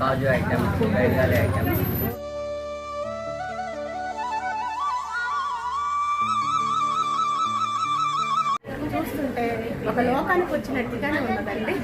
కాజు items Bengali items చూస్తుంటే ఒక లోకానికి వచ్చినట్టుగానే ఉన్నదండి.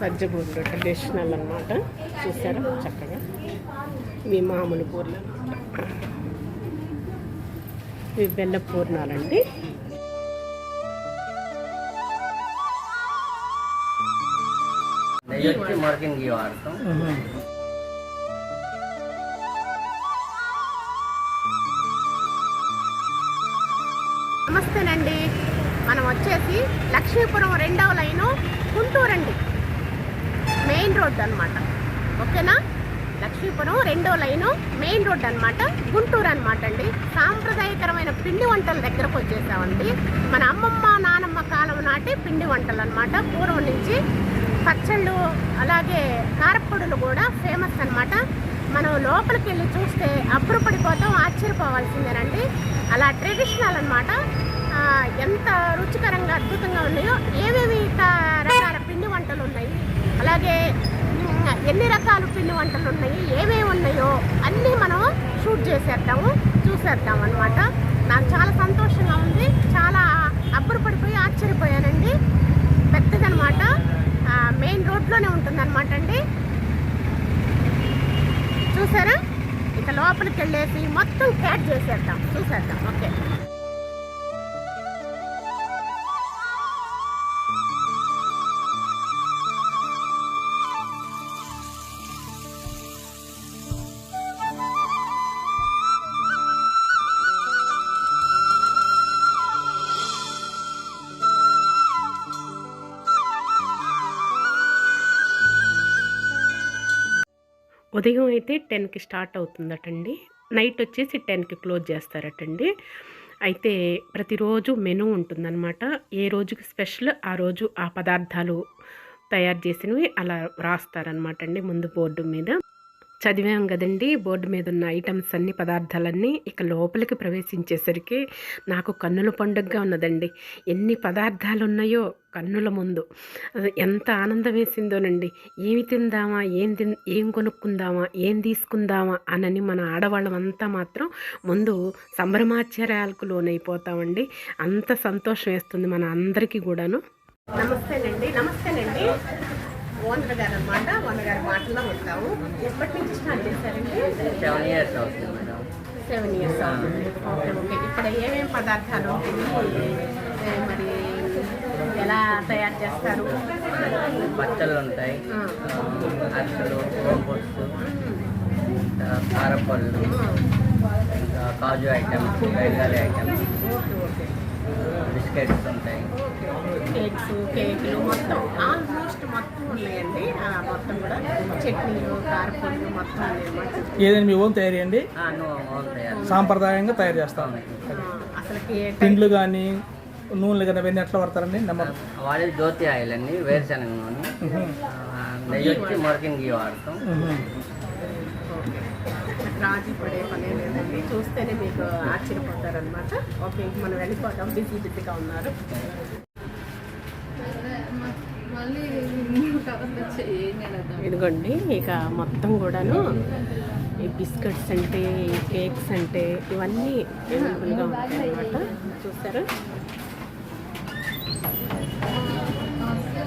సజ్జబూర్లు ట్రెడిషనల్ అన్నమాట. చూసారా? చక్కగా. ఇవి మామూలు పూర్లు అన్నమాట. ఇవి బెల్ల పూర్ణాలండి. నెయ్యి వచ్చి వాడతాం రోడ్ అనమాట ఓకేనా? లక్ష్మీపురం రెండో లైను మెయిన్ రోడ్ అన్నమాట గుంటూరు అనమాట అండి సాంప్రదాయకరమైన పిండి వంటల దగ్గరకు వచ్చేసామండి. మన అమ్మమ్మ నానమ్మ కాలం నాటి పిండి వంటలు అన్నమాట పూర్వం నుంచి పచ్చళ్ళు అలాగే కారప్పొడులు కూడా ఫేమస్ అన్నమాట. మనం లోపలికి వెళ్ళి చూస్తే అబ్బురపడిపోతాం ఆశ్చర్యపోవాల్సిందేనండి. అలా ట్రెడిషనల్ అనమాట ఎంత రుచికరంగా అద్భుతంగా ఉన్నాయో ఏమేమి రకాల పిండి వంటలు ఉన్నాయి అలాగే ఉమ్, ఎన్ని రకాల పిండి వంటలు ఉన్నాయి ఏమేమి ఉన్నాయో అన్నీ మనం షూట్ చేసేద్దాము చూసేద్దాం అనమాట నాకు చాలా సంతోషంగా ఉంది. చాలా అబ్బురపడిపోయి ఆశ్చర్యపోయానండి. పెద్దదనమాట మెయిన్ రోడ్లోనే ఉంటుందన్నమాట అండి. చూసారా? ఇక లోపలికి వెళ్ళేసి మొత్తం క్యాట్ చేసేద్దాం. చూసేద్దాం. ఓకే. ఉదయం అయితే టెన్కి స్టార్ట్ అవుతుందటండి. నైట్ వచ్చేసి టెన్కి క్లోజ్ చేస్తారటండి. అయితే ప్రతిరోజు మెనూ ఉంటుందన్నమాట. ఏ రోజుకి స్పెషల్ ఆ రోజు ఆ పదార్థాలు తయారు చేసినవి అలా రాస్తారనమాట అండి ముందు బోర్డు మీద. చదివాం కదండి. బోర్డు మీద ఉన్న ఐటమ్స్ అన్ని పదార్థాలన్నీ ఇక లోపలికి ప్రవేశించేసరికి నాకు కన్నుల పండుగగా ఉన్నదండి. ఎన్ని పదార్థాలు ఉన్నాయో కన్నుల ముందు. ఎంత ఆనందం వేసిందోనండి. ఏమి తిందామా? ఏం తిన్ ఏం కొనుక్కుందామా? ఏం తీసుకుందామా? అనని మన ఆడవాళ్ళం అంతా మాత్రం ముందు సంభ్రమాచార్యాలకు లోనైపోతామండి. అంత సంతోషం వేస్తుంది మన అందరికీ కూడాను. నమస్తేనండి. నమస్తేనండి. ఓనర్ గారు అనమాట ఓనర్ గారి మాటల్లో ఉంటాము ఎప్పటి నుంచి స్టార్ట్ చేశారండి? సెవెన్ ఇయర్స్ అవుతుంది మేడం. సెవెన్ ఇయర్స్ అవుతుంది. Okay okay. ఇక్కడ ఏమేమి పదార్థాలు మరి ఎలా తయారు చేస్తారు? పచ్చళ్ళు ఉంటాయి. అరిసెలు రోబోట్స్ కారపళ్ళు కాజు items Bengali items. Okay okay. Biscuits ఉంటాయి కేక్స్ కేకులు మొత్తం ఆల్మోస్ట్ మొత్తం ఉన్నాయండి. మొత్తం కూడా చట్నీలు కారపొడులు మొత్తం ఏదైనా మీ ఓన్ తయారీ అండి? సాంప్రదాయంగా తయారు చేస్తాం. ఆ, అసలుకి ఏ టైప్? పిండ్లు కానీ నూనెలు కానీ అవన్నీ ఎట్లా పడతారండి నమ్మకం వాడేది జ్యోతి ఆయిల్ అండి వేరుశనగ నూనె. నెయ్యి వచ్చి మరకిన్ గీ వాడతాం. రాజీ పడే పనే లేదండి. చూస్తేనే మీకు ఆశ్చర్యపోతారనమాట ఓకే ఇంక మనం వెళ్ళిపోతాం బిజీ బిజీగా ఉన్నారు. ఇదిగోండి ఇక మొత్తం కూడాను ఈ బిస్కెట్స్ అంటే ఈ కేక్స్ అంటే ఇవన్నీ అవైలబుల్గా ఉంటాయి అనమాట చూసారా?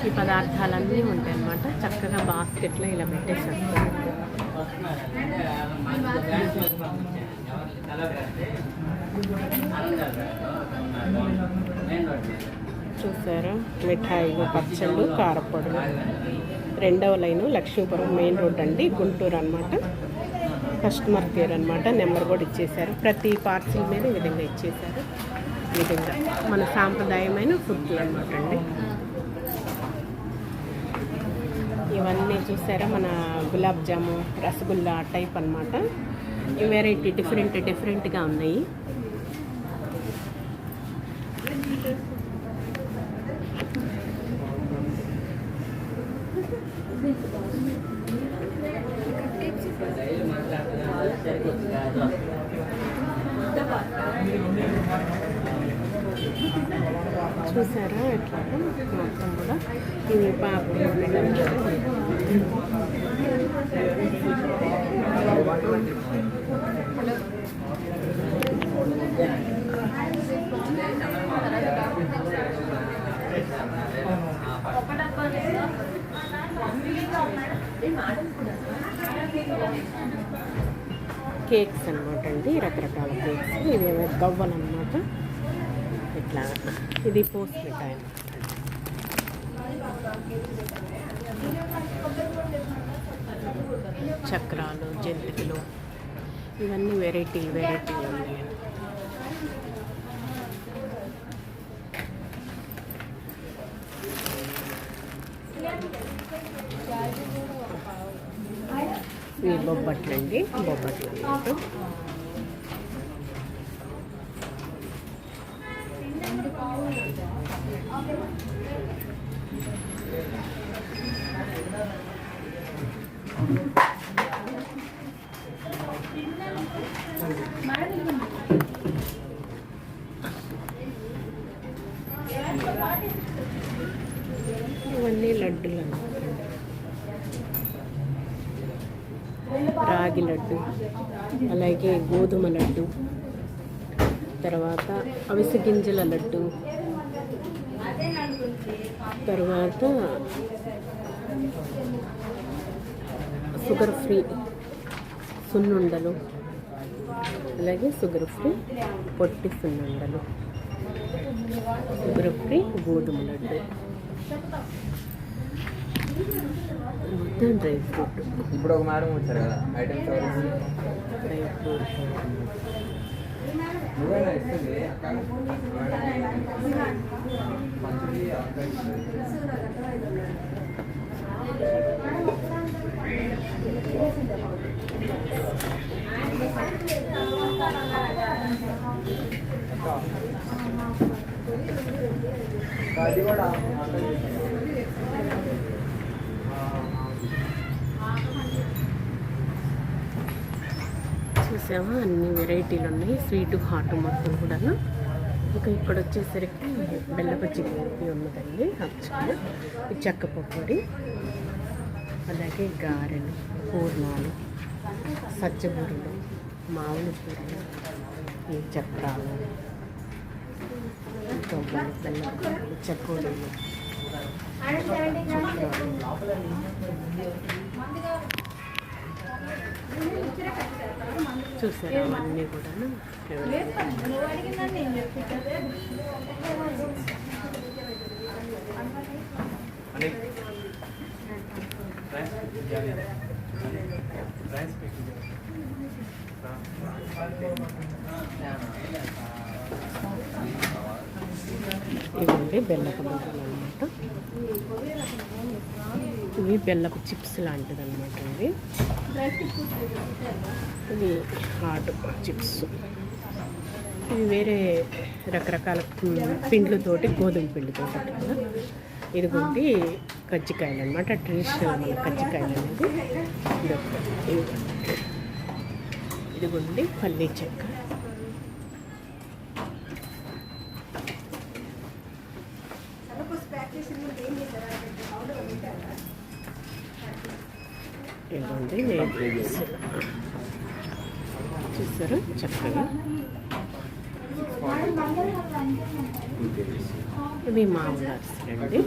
ఈ పదార్థాలన్నీ ఉంటాయి అన్నమాట చక్కగా బాస్కెట్లో ఇలా పెట్టేసేస్తారు చూసారా? మిఠాయిలు పచ్చళ్ళు కారపొడులు రెండవ లైను లక్ష్మీపురం మెయిన్ రోడ్ అండి గుంటూరు అనమాట కస్టమర్ కేర్ అనమాట నెంబర్ కూడా ఇచ్చేశారు. ప్రతి పార్సిల్ మీద ఈ విధంగా ఇచ్చేశారు. విధంగా మన సాంప్రదాయమైన ఫుడ్లు అనమాట అండి. ఇవన్నీ చూసారా? మన గులాబ్ జాము రసగుల్లా టైప్ అనమాట ఈ వెరైటీ డిఫరెంట్ డిఫరెంట్గా ఉన్నాయి. పాపం మొత్తం కూడా ఇవి పాపం కేక్స్ అనమాట అండి రకరకాల కేక్స్. ఇది గవ్వలు అనమాట ఇట్లా ఇది పోస్ట్ మిఠాయి అనమాట చక్రాలు జంతికలు ఇవన్నీ వెరైటీ వెరైటీ ఉన్నాయి. ఇవి బొబ్బట్లండి. బొబ్బట్లు అన్నమాట ఇవన్నీ లడ్డులు అన్నమాట రాగి లడ్డు అలాగే గోధుమ లడ్డు తర్వాత అవిసె గింజల లడ్డు తర్వాత షుగర్ ఫ్రీ సున్నుండలు అలాగే షుగర్ ఫ్రీ పొట్టి సున్నుండలు. షుగర్ ఫ్రీ గోధుమ లడ్డు. మొత్తం డ్రై ఫ్రూట్. ఇప్పుడు ఒక మారం వచ్చారు కదా ఐటమ్స్ డ్రై ఫ్రూట్. నువ్వేనా ఇస్తుంది. అది కూడా చూసామా అన్ని వెరైటీలు ఉన్నాయి. స్వీట్ హాట్ మొత్తం కూడా ఇంకా ఇక్కడ వచ్చేసరికి బెల్లపచ్చి చికెన్ ఉన్నదండి. అచ్చగా చెక్క పకోడి. అలాగే గారెలు పూర్ణాలు సజ్జబూరలు మామిడి పూరలు ఈ చక్రాలు కొబ్బరి బెల్లపు చక్రాలు చూసారా అవన్నీ కూడా ఇవండి బెల్లపు అన్నమాట. ఇవి బెల్లపు చిప్స్ లాంటిది అనమాట ఇవి. ఇవి హాట్ చిప్స్. ఇవి వేరే రకరకాల పిండ్లతోటి గోధుమ పిండితో కదా ఇదిగోండి కజ్జికాయలు అనమాట ట్రెడిషనల్ మన కజ్జికాయలు అనేది ఇదొకటి. ఇదిగోండి పల్లీ చెక్క. ఇదిగోండి నేతి చూసారా? చక్కగా ఇవి మామూలు అండి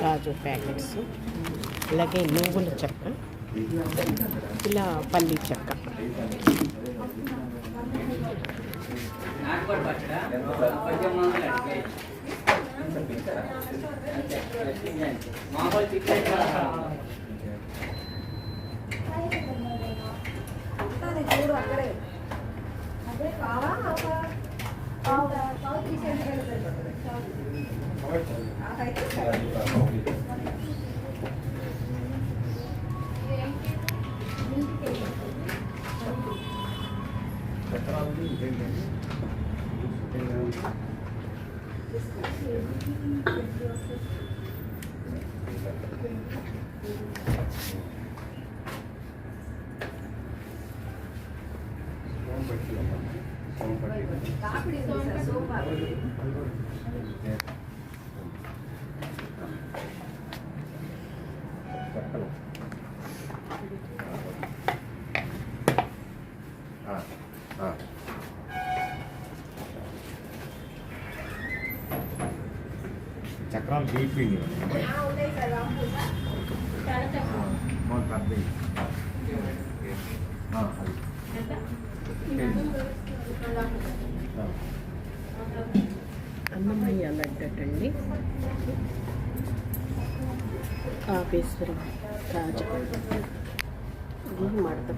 కాజు ప్యాకెట్స్. అలాగే నువ్వుల చెక్క. ఇలా పల్లి చెక్క. నాటుకోడి పచ్చడా పద్దెనిమిది వందలు అండి మామూలు చికెన్ Thank చక్రాలు బీపింగ్ అన్నమయ్య లడ్డటండి కాపేశ్వరం రాజా. ఇది మడత.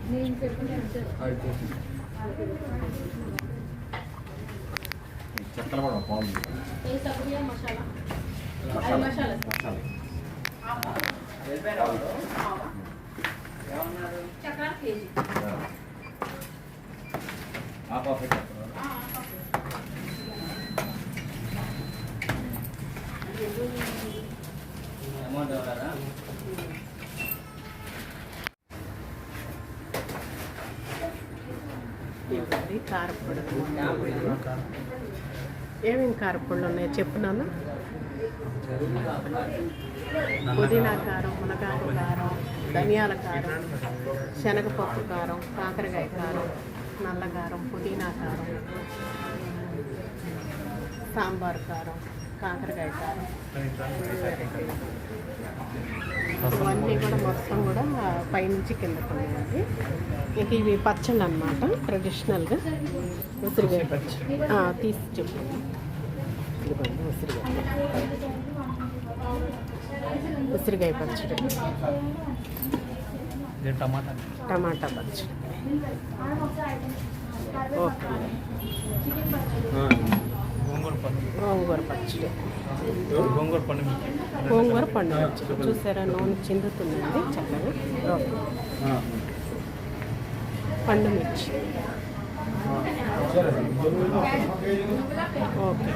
కూడా బాగుంది. వాళ్ళు? ఏమన్నారు అమౌంట్ ఇవ్వండి కారపొడి. ఏమేమి కారపొడులు ఉన్నాయో? చెప్పు నాన్న. పుదీనా కారం మునగాకు కారం ధనియాల కారం శనగపప్పు కారం కాకరకాయ కారం నల్ల కారం పుదీనా కారం సాంబార్ కారం కాకరకాయ కారం. ఇవన్నీ కూడా మొత్తం కూడా పైనుంచి కిందకు ఉన్నాయండి ఇక ఇవి పచ్చళ్ళు అనమాట ట్రెడిషనల్గా ఉసిరికాయ పచ్చడి ఆ, తీసి చెప్పు ఇదిగోండి ఉసిరికాయ ఉసిరికాయ పచ్చడి. టమాటా టమాటా పచ్చడి. ఓకే గోంగూర పచ్చడి. గోంగూర పండు గోంగూర పండు పచ్చడి చూసారా నూనె చిందుతుందండి చక్కగా పండు మిర్చి ఓకే.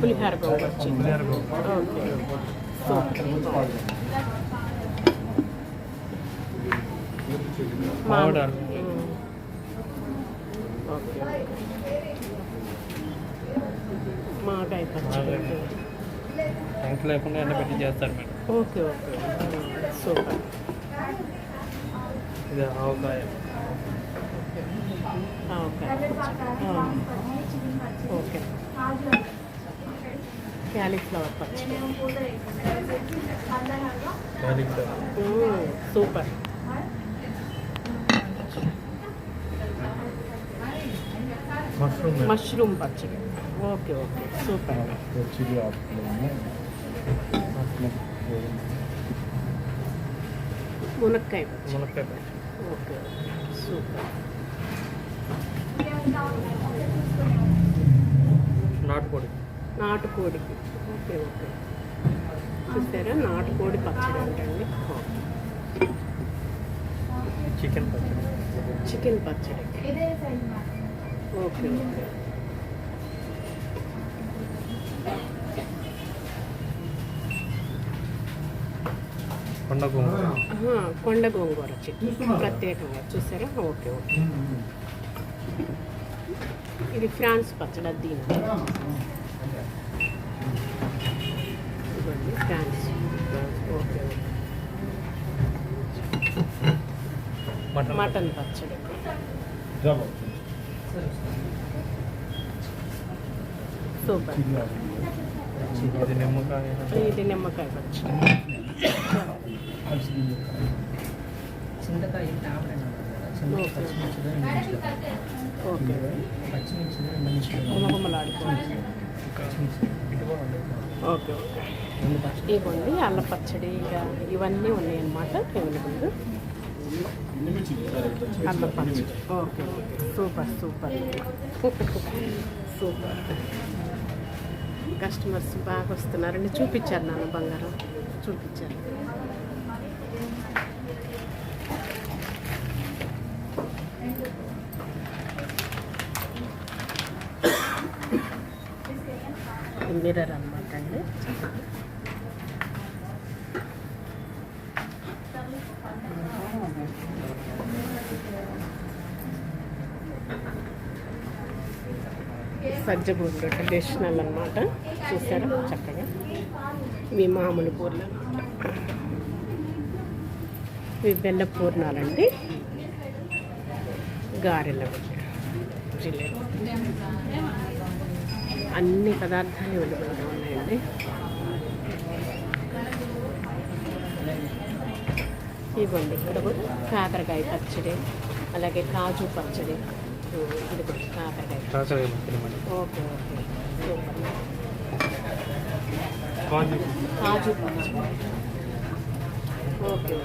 పులిహార గోంగూర చికెన్ పులిహార గోంగూర. ఓకే. సూపర్. మామిడాకు. మ్మ్. ఓకే మాగాయ పచ్చడి. టెంక్ లేకుండా ఎండబెట్టి చేస్తారు మేడం. Okay okay. సూపర్. ఇది ఆవకాయ. ఓకే. ఆ. ఓకే. క్యాలీఫ్లవర్ పచ్చడి. సూపర్. మష్రూమ్ పచ్చడి. Okay okay. సూపర్. మునక్కాయ మునక్కాయ. ఓకే. సూపర్. నాటుకోడి. నాటుకోడికి ఓకే ఓకే. చూసారా? నాటుకోడి పచ్చడి అంటండి. ఓకే. చికెన్ పచ్చడి. చికెన్ పచ్చడి. Okay okay. కొండ గోంగూర. కొండ గోంగూర చికెన్ ప్రత్యేకంగా. చూసారా? Okay okay. ఇది ఫ్రాన్స్ పచ్చడి అది దీని ఇదిగోండి prawns okay okay mutton mutton పచ్చడి సూపర్ ఇది నిమ్మకాయ ఇది నిమ్మకాయ పచ్చడి చింతకాయ ఓకే ఓకే ఓకే ఓకే ఇవ్వండి అల్ల పచ్చడి ఇవన్నీ ఉన్నాయి అన్నమాట అవైలబుల్ అల్ల పచ్చడి. Okay super super. Super. Customers బాగా వస్తున్నారండి చూపించారు నాన్న బంగారం. చూపించారు మిర్రర్ అనమాట అండి. సజ్జ సజ్జబూర్లు ట్రెడిషనల్ అనమాట చూసారా? చక్కగా. ఇవి మామూలు పూర్లు ఇవి బెల్ల పూర్ణాలండి. గారెల జిలేబీ. అన్ని పదార్థాలు అవైలబుల్గా ఉన్నాయండి. ఇవ్వండి ఇక్కడ కూడా కాకరకాయ పచ్చడి అలాగే కాజు పచ్చడి. ఇది కూడా కాకరకాయ. Okay okay. కాజు. కాజు పచ్చడి. ఓకే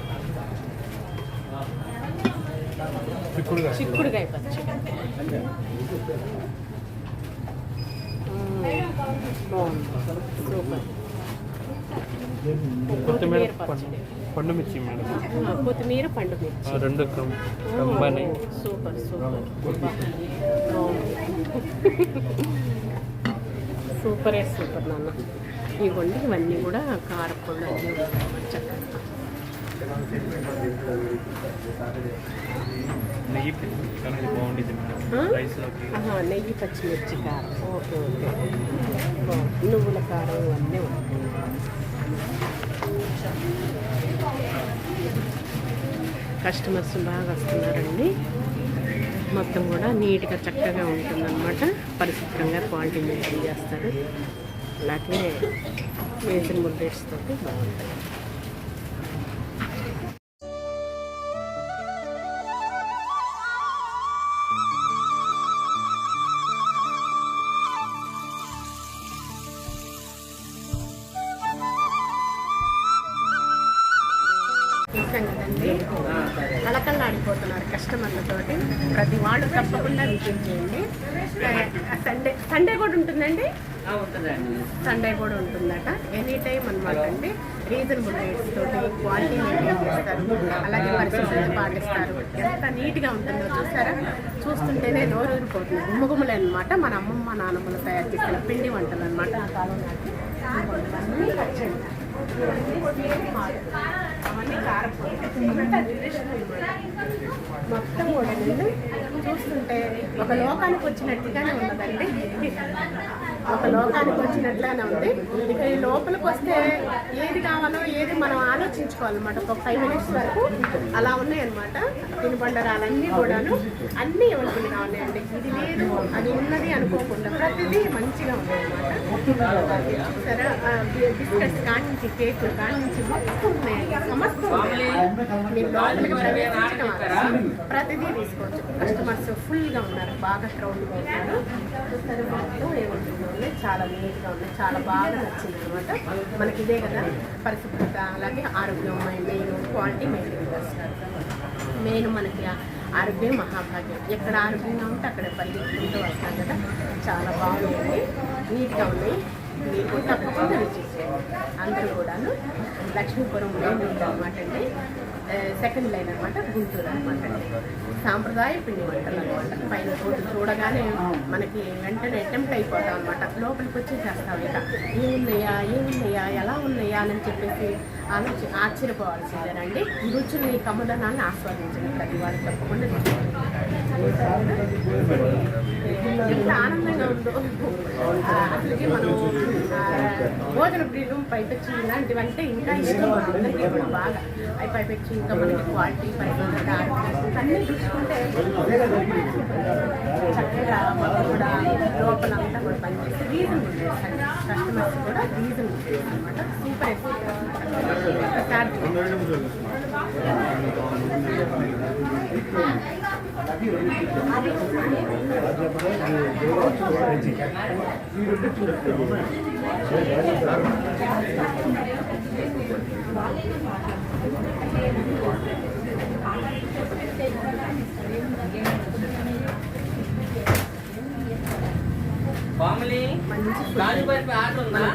చిక్కుడుకాయ పచ్చడి. కొత్తిమీర పండు మిర్చి మేడం. కొత్తిమీర పండు మిర్చి. రెండు కంబైన్. Super super. సూపరే సూపర్ నాన్న. ఇవ్వండి ఇవన్నీ కూడా కారపళ్ళు అన్నీ చక్కగా నెయ్యి నెయ్యి పచ్చిమిర్చి కారం. Okay okay. నువ్వుల కారం ఇవన్నీ ఉంటాయి. కస్టమర్స్ బాగా వస్తున్నారండి. మొత్తం కూడా నీట్గా చక్కగా ఉంటుందన్నమాట. పరిశుభ్రంగా క్వాలిటీ మెయింటైన్ చేస్తారు. అలాగే రీజనబుల్ రేట్స్ తోటి బాగుంటాయి నీట్గా ఉంటుందో చూసారా? చూస్తుంటేనే నోరు ఊరిపోతుంది. గుమ్మగుమ్మలే అనమాట మన అమ్మమ్మ నాన్నమ్మలు తయారు చేసిన పిండి వంటలు అనమాట అవన్నీ మొత్తం కూడా నేను చూస్తుంటే ఒక లోకానికి వచ్చినట్టుగానే ఉన్నదండి. ఒక లోకానికి వచ్చినట్లనే ఉంది. ఇక ఈ లోపలికి వస్తే ఏది కావాలో ఏది మనం ఆలోచించుకోవాలన్నమాట. ఒక ఫైవ్ మినిట్స్ వరకు అలా ఉన్నాయన్నమాట. తినుబండరాలన్నీ కూడాను అన్నీ అవైలబుల్గా ఉన్నాయండి. ఇది లేదు అది ఉన్నది అనుకోకుండా ప్రతిదీ మంచిగా ఉన్నాయన్నమాట. సరే బిస్కెట్స్ కాడి నుంచి కేక్ కాడి నుంచి మొత్తం ఉన్నాయండి. సమస్తం మీరు లోపలికి ప్రవేశించడం ప్రతిదీ తీసుకోవచ్చు. కస్టమర్స్ ఫుల్గా ఉన్నారు. బాగా క్రౌడ్గా ఉన్నారు. చూస్తారు మొత్తం ఏముంటుందో ఉన్నాయి. చాలా నీట్గా ఉన్నాయి చాలా బాగా నచ్చింది అనమాట మనకి ఇదే కదా పరిశుభ్రత అలాగే ఆరోగ్యం మెయిన్ క్వాలిటీ మెయింటైన్ చేస్తారు మెయిన్ మనకి ఆరోగ్యం మహాభాగ్యం. ఎక్కడ ఆరోగ్యంగా ఉంటే అక్కడ పరిగెత్తుకుంటూ వస్తాం కదా. చాలా బాగుంది. నీట్గా ఉన్నాయి మీకు తప్పకుండా రుచి అందరూ కూడాను లక్ష్మీపురం మెయిన్ రోడ్ అనమాట అండి. సెకండ్ లైన్ అనమాట గుంటూరు అనమాట సాంప్రదాయ పిండి వంటలు అనమాట పైన రోడ్డు చూడగానే మనకి వెంటనే అటెంప్ట్ అయిపోతాం అనమాట లోపలికి వచ్చి చేస్తాం ఇక. ఏమున్నాయా ఏమున్నాయా ఎలా ఉన్నాయా అని చెప్పేసి ఆలోచి ఆశ్చర్యపోవాల్సిందేనండి. ఈ రుచుల్ని కమ్మదనాన్ని ఆస్వాదించండి ప్రతి వాళ్ళు తప్పకుండా ఎంత ఆనందంగా ఉందో. అసలుకి మనం భోజన ప్రియులు పైపెచ్చి ఇలాంటివంటే ఇంకా ఇష్టం అందరికీ బాగా. అవి పైపెచ్చి ఇంకా మనకి క్వాలిటీ పైన అన్నీ చూసుకుంటే చక్కగా మాకు కూడా లోపలంతా కూడా పనిచేస్తే రీజన్ కస్టమర్స్ కూడా రీజన్ ఉంటుంది అనమాట సూపర్ ఎక్కువ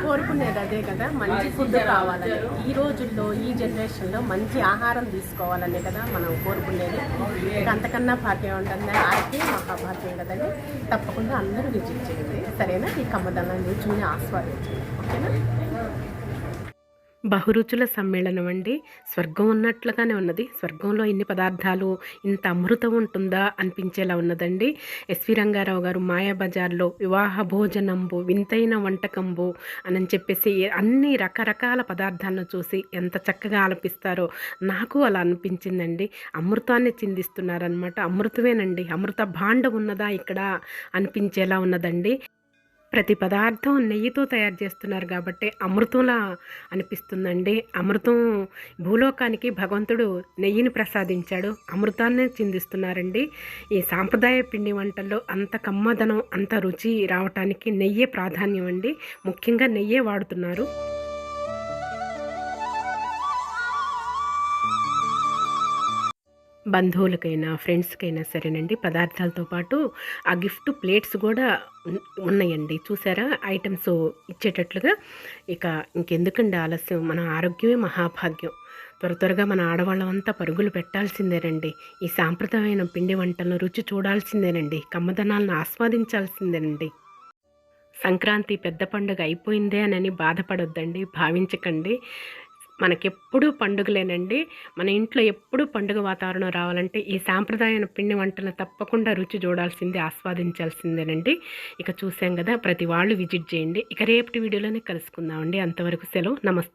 కోరుకునేది అదే కదా మంచి ఫుడ్ కావాలని. ఈ రోజుల్లో ఈ జనరేషన్లో మంచి ఆహారం తీసుకోవాలనే కదా మనం కోరుకునేది. అంతకన్నా భాగ్యం ఉంటుంది? ఆడితే మాకు భాగ్యం కదండి. తప్పకుండా అందరూ విజిట్ చేయండి. సరేనా? ఈ కమ్మదనాన్ని చూని ఆస్వాదించండి. ఓకేనా? బహురుచుల సమ్మేళనం అండి. స్వర్గం ఉన్నట్లుగానే ఉన్నది. స్వర్గంలో ఇన్ని పదార్థాలు ఇంత అమృతం ఉంటుందా అనిపించేలా ఉన్నదండి. ఎస్వి రంగారావు గారు మాయాబజార్లో వివాహ భోజనంబు వింతైన వంటకంబు అని చెప్పేసి అన్ని రకరకాల పదార్థాలను చూసి ఎంత చక్కగా ఆలపిస్తారో నాకు అలా అనిపించిందండి. అమృతాన్ని చిందిస్తున్నారనమాట అమృతమేనండి. అమృత భాండం ఉన్నదా ఇక్కడ అనిపించేలా ఉన్నదండి. ప్రతి పదార్థం నెయ్యితో తయారు చేస్తున్నారు కాబట్టి అమృతంలా అనిపిస్తుందండి. అమృతం భూలోకానికి భగవంతుడు నెయ్యిని ప్రసాదించాడు. అమృతాన్ని చిందిస్తున్నారండి. ఈ సాంప్రదాయ పిండి వంటల్లో అంత కమ్మదనం అంత రుచి రావటానికి నెయ్యే ప్రాధాన్యం అండి ముఖ్యంగా నెయ్యే వాడుతున్నారు. బంధువులకైనా ఫ్రెండ్స్కైనా సరేనండి. పదార్థాలతో పాటు ఆ గిఫ్ట్ ప్లేట్స్ కూడా ఉన్నాయండి. చూసారా? ఐటమ్స్ ఇచ్చేటట్లుగా. ఇక ఇంకెందుకండి ఆలస్యం? మన ఆరోగ్యమే మహాభాగ్యం. త్వర త్వరగా మన ఆడవాళ్ళమంతా పరుగులు పెట్టాల్సిందేనండి. ఈ సాంప్రదాయమైన పిండి వంటలను రుచి చూడాల్సిందేనండి. కమ్మదనాలను ఆస్వాదించాల్సిందేనండి. సంక్రాంతి పెద్ద పండుగ అయిపోయిందే అని బాధపడొద్దండి. భావించకండి. మనకెప్పుడు పండుగలేనండి. మన ఇంట్లో ఎప్పుడు పండుగ వాతావరణం రావాలంటే ఈ సాంప్రదాయ పిండి వంటలు తప్పకుండా రుచి చూడాల్సిందే ఆస్వాదించాల్సిందేనండి. ఇక చూసాం కదా ప్రతి వాళ్ళు విజిట్ చేయండి. ఇక రేపటి వీడియోలోనే కలుసుకుందామండి. అంతవరకు సెలవు. నమస్తే.